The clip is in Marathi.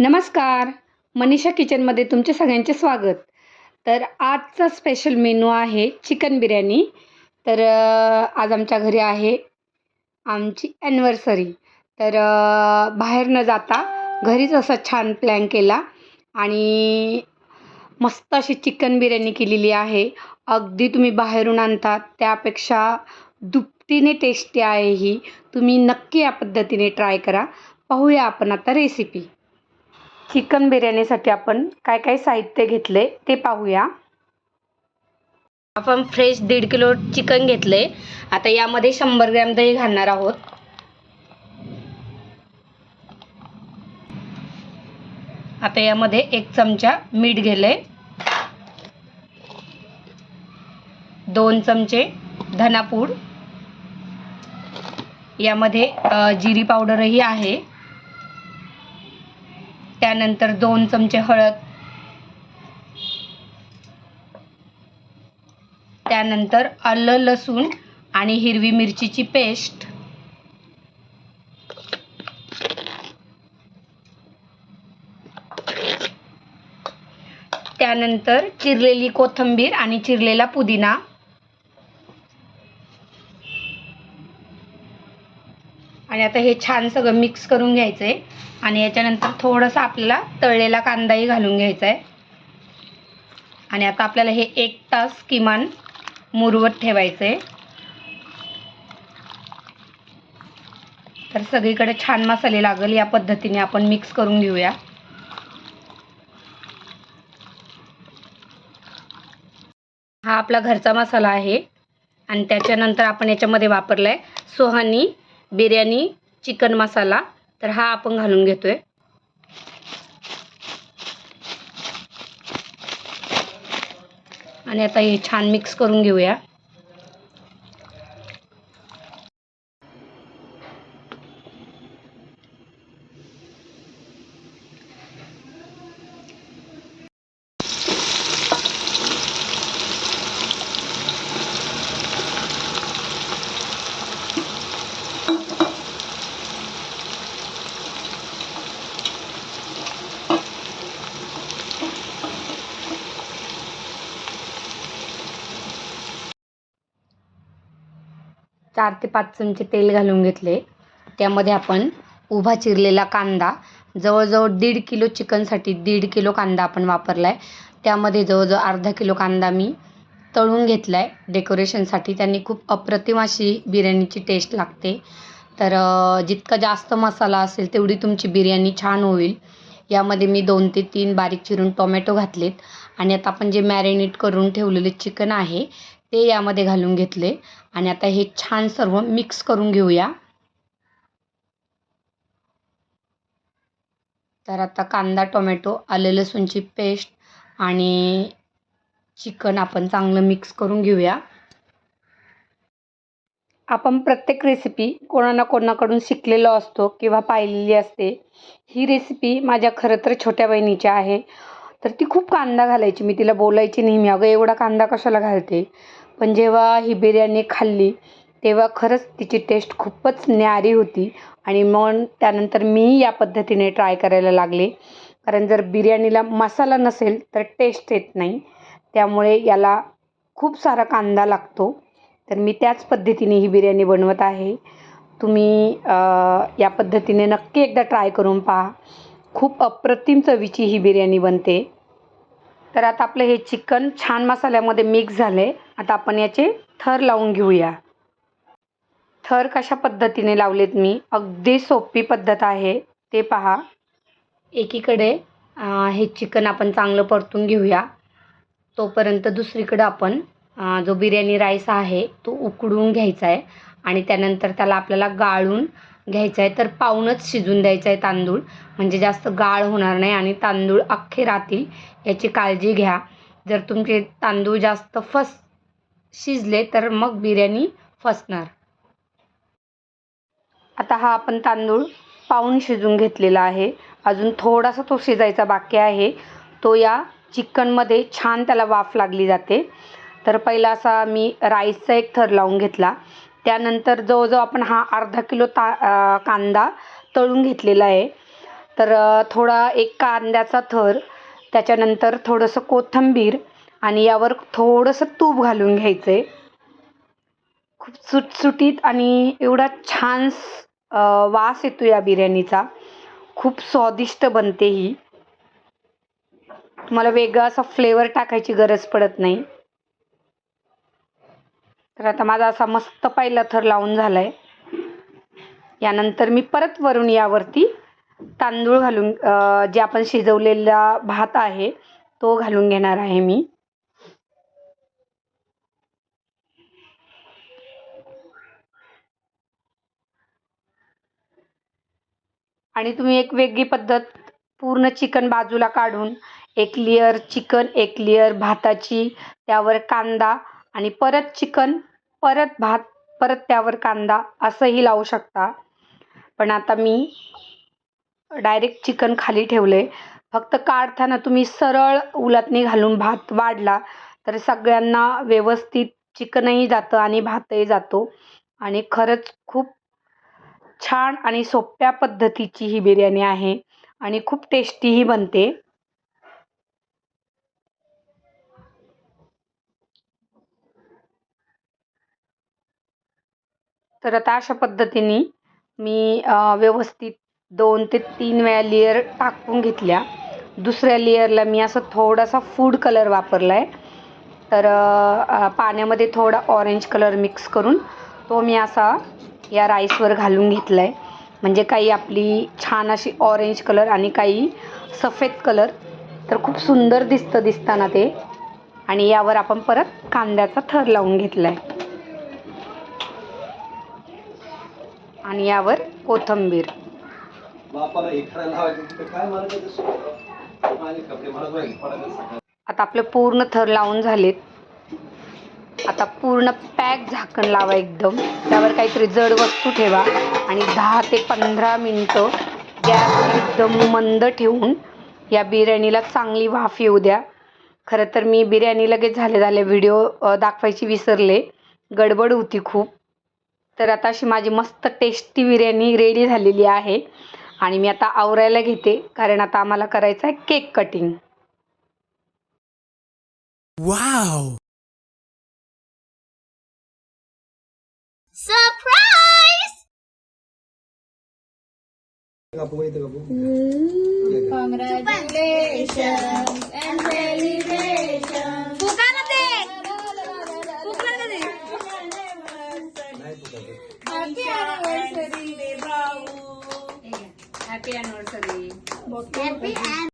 नमस्कार. मनीषा किचनमध्ये तुमचे सगळ्यांचे स्वागत. तर आजचा स्पेशल मेनू आहे चिकन बिर्याणी. तर आज आमच्या घरी आहे आमची ॲनिव्हर्सरी तर बाहेर न जाता घरीच असा छान प्लॅन केला आणि मस्त अशी चिकन बिर्याणी केलेली आहे. अगदी तुम्ही बाहेरून आणता त्यापेक्षा दुपटीने टेस्टी आहे ही. तुम्ही नक्की या पद्धतीने ट्राय करा. पाहूया आपण आता रेसिपी चिकन बिर्याणीसाठी आपण काय काय साहित्य घेतले ते पाहूया. आपण फ्रेश दीड किलो चिकन घेतले. आता यामध्ये शंभर ग्रॅम दही घालणार आहोत. आता यामध्ये एक चमचा मीठ गेले दोन चमचे धनापूड. यामध्ये जिरी पावडरही आहे. त्यानंतर दोन चमचे हळद. त्यानंतर आलं लसूण आणि हिरवी मिरचीची पेस्ट. त्यानंतर चिरलेली कोथिंबीर आणि चिरलेला पुदिना. आणि आता हे छान सगळं मिक्स करून घ्यायचं आहे आणि याच्यानंतर थोडंसं आपल्याला तळलेला कांदाही घालून घ्यायचा आहे आणि आता आपल्याला हे एक तास किमान मुरवत ठेवायचं आहे तर सगळीकडे छान मसाले लागेल या पद्धतीने आपण मिक्स करून घेऊया. हा आपला घरचा मसाला आहे. आणि त्याच्यानंतर आपण याच्यामध्ये वापरला आहे सोहानी बिर्याणी चिकन मसाला तर हा आपण घालून घेतोय. आणि आता हे छान मिक्स करून घेऊया. चार ते पाच चमचे तेल घालून घेतले. त्यामध्ये आपण उभा चिरलेला कांदा जवळजवळ दीड किलो चिकनसाठी दीड किलो कांदा आपण वापरला आहे त्यामध्ये जवळजवळ अर्धा किलो कांदा मी तळून घेतला आहे डेकोरेशनसाठी त्यांनी खूप अप्रतिम अशी बिर्याणीची टेस्ट लागते. तर जितका जास्त मसाला असेल तेवढी तुमची बिर्याणी छान होईल. यामध्ये मी दोन ते तीन बारीक चिरून टोमॅटो घातलेत. आणि आता आपण जे मॅरिनेट करून ठेवलेले चिकन आहे ते यामध्ये घालून घेतले. आणि आता हे छान सर्व मिक्स करून घेऊया. तर आता कांदा टोमॅटो आलं लसूणची पेस्ट आणि चिकन आपण चांगलं मिक्स करून घेऊया. आपण प्रत्येक रेसिपी कोणा ना कोणाकडून शिकलेलो असतो किंवा पाहिलेली असते ही रेसिपी माझ्या खरं तर छोट्या बहिणीची आहे. तर ती खूप कांदा घालायची. मी तिला बोलायची नेहमी अगं एवढा कांदा कशाला घालते? पण जेव्हा ही बिर्याणी खाल्ली तेव्हा खरंच तिची टेस्ट खूपच न्यारी होती. आणि मग त्यानंतर मी या पद्धतीने ट्राय करायला लागले. कारण जर बिर्याणीला मसाला नसेल तर टेस्ट येत नाही. त्यामुळे याला खूप सारा कांदा लागतो. तर मी त्याच पद्धतीने ही बिर्याणी बनवत आहे. तुम्ही या पद्धतीने नक्की एकदा ट्राय करून पहा. खूप अप्रतिम चवीची ही बिर्याणी बनते. तर आता आपलं हे चिकन छान मसाल्यामध्ये मिक्स झालं आहे आता आपण याचे थर लावून घेऊया. थर कशा पद्धतीने लावलेत मी? अगदी सोपी पद्धत आहे. ते पहा. एकीकडे हे चिकन आपण चांगलं परतून घेऊया. तोपर्यंत दुसरीकडं आपण जो बिर्याणी राईस आहे तो उकडून घ्यायचा आहे. आणि त्यानंतर त्याला आपल्याला गाळून घ्यायचा आहे तर पाहूनच शिजून द्यायचा आहे तांदूळ. म्हणजे जास्त गाळ होणार नाही आणि तांदूळ अख्खे राहतील याची काळजी घ्या. जर तुमचे तांदूळ जास्त फस शिजले तर मग बिर्याणी फसणार. आता हा आपण तांदूळ पाहून शिजून घेतलेला आहे. अजून थोडासा तो शिजायचा बाकी आहे. तो या चिकनमध्ये छान त्याला वाफ लागली जाते. तर पहिला असा मी राईसचा एक थर लावून घेतला. त्यानंतर जवळजवळ आपण हा अर्धा किलो ता कांदा तळून घेतलेला आहे. तर थोडा एक कांद्याचा थर त्याच्यानंतर थोडंसं कोथिंबीर आणि यावर थोडंसं तूप घालून घ्यायचं आहे खूप सुटसुटीत आणि एवढा छान वास येतो या बिर्याणीचा. खूप स्वादिष्ट बनते ही. तुम्हाला वेगळा असा फ्लेवर टाकायची गरज पडत नाही. तर आता माझा असा मस्त पहिला थर लावून झालाय. यानंतर मी परत वरून यावरती तांदूळ घालून जे आपण शिजवलेला भात आहे तो घालून घेणार आहे मी. आणि तुम्ही एक वेगळी पद्धत पूर्ण चिकन बाजूला काढून एक लेअर चिकन एक लेअर भाताची त्यावर कांदा आणि परत चिकन परत भात परत त्यावर कांदा असंही लावू शकता. पण आता मी डायरेक्ट चिकन खाली ठेवले. फक्त काढताना तुम्ही सरळ उलटणी घालून भात वाढला तर सगळ्यांना व्यवस्थित चिकनही जातं आणि भातही जातो. आणि खरंच खूप छान आणि सोप्या पद्धतीची ही बिर्याणी आहे आणि खूप टेस्टीही बनते. तर आता अशा पद्धतीने मी व्यवस्थित दोन ते तीन वेळा लेअर टाकून घेतल्या. दुसऱ्या लेअरला मी असं थोडासा फूड कलर वापरला आहे तर पाण्यामध्ये थोडा ऑरेंज कलर मिक्स करून तो मी असा या राईसवर घालून घेतला आहे म्हणजे काही आपली छान अशी ऑरेंज कलर आणि काही सफेद कलर तर खूप सुंदर दिसतं दिसताना ते. आणि यावर आपण परत कांद्याचा थर लावून घेतला आहे आणि यावर कोथिंबीर बापाला एखादा लावायचं तिथं काय म्हणायचं ते सोडलं. माझे कपडे मला बघ, पडायला सकाळ. आता आपले पूर्ण थर लावून झालेत. आता पूर्ण पॅक झाकण लावा एकदम. त्यावर काहीतरी जड वस्तू ठेवा. आणि दहा ते पंधरा मिनटं गॅस एकदम मंद ठेवून या बिर्याणीला चांगली वाफ येऊ द्या. खरं तर मी बिर्याणी लगेच झाले झाले व्हिडिओ दाखवायची विसरले. गडबड होती खूप. तर आता अशी माझी मस्त टेस्टी बिर्याणी रेडी झालेली आहे आणि मी आता आवरायला घेते कारण आता आम्हाला करायचं आहे केक कटिंग Wow! Surprise!